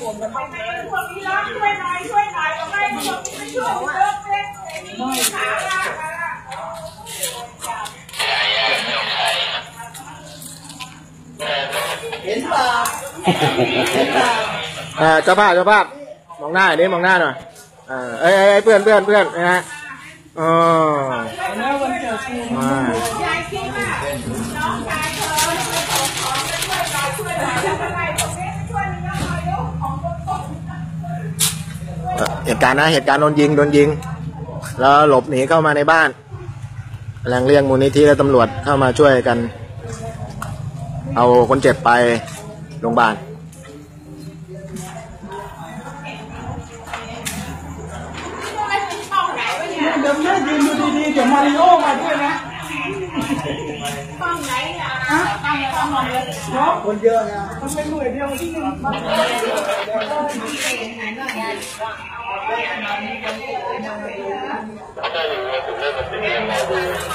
พวกนี้ร้องช่วยหน่อยช่วยหน่อยก็ไม่พวกนี้ไม่ช่วยเลิกเล่นมีขาลากมาละเห็นเปล่าเห็นเปล่าเออเจ้าภาพเจ้าภาพมองหน้าหน่อยดิมองหน้าหน่อยเออเอ้ยเอ้ยเอ้ยเพื่อนเพื่อนเพื่อนนะฮะอ๋อแล้ววันเกิดกูมายายคิดว่าน้องชาย เอ่อเหตุการณ์นะเหตุการณ์โดนยิงโดนยิง แล้วหลบหนีเข้ามาในบ้านกำลังเรียกมูลนิธิและตำรวจเข้ามาช่วยกัน เอาคนเจ็บไปโรงพยาบาลห้องไหนวะเนี่ยเดี๋ยวแม่ยืนดูดีๆเดี๋ยวมาริโอมาด้วยนะห้องไหนเนี่ยห้องไหนห้องไหนเนาะคนเยอะนะมันเป็นหน่วยเดียวที่หนึ่ง เ